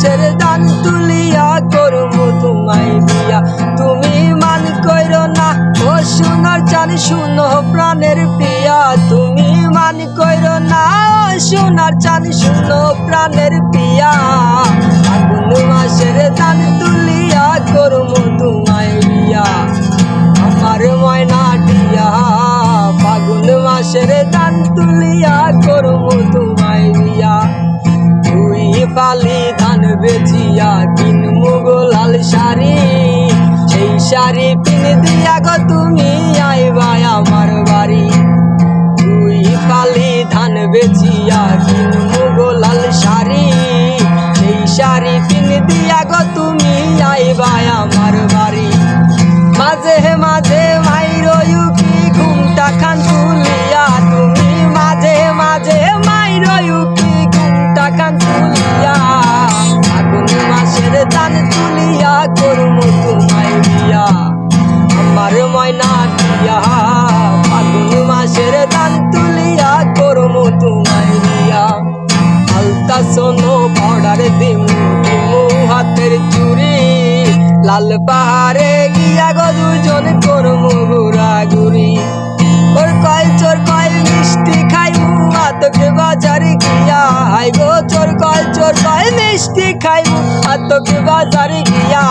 মানুষের দান তুলিয়া করব তোমায় দিয়া? তুমি মান কইর না। ও সোনার চান শুনো প্রাণের পিয়া। তুমি মান কইর না। সোনার চান শুনো প্রাণের পিয়া। আগুন মাসের দান তুলিয়া করব তোমায় দিয়া। আমার ময়না দিয়া ফাগুন মাসের বেচিয়া কিনমু গো লাল শাড়ি। সেই শাড়ি কিনে দিয়া গো তুমি আইবা আমার বাড়ি। তুই পালি ধান বেচিয়া কিনমু তুলিয়া করমু তোমায় বিয়া আমার ময়না টিয়া ফাগুন মাসের দান তুলিয়া করমু তোমায় বিয়া আলতা সোনো পাউডার দিমু দিমু হাতের চুরি। লাল পাহাড়ে গিয়া গো দুজন করমু ঘুরা ঘুরি। ওর কয় চোর কয় মিষ্টি খাইমু, আতকে বাজারে গিয়া, হাই গো মিষ্টি খাইমু আতকে বাজারে গিয়া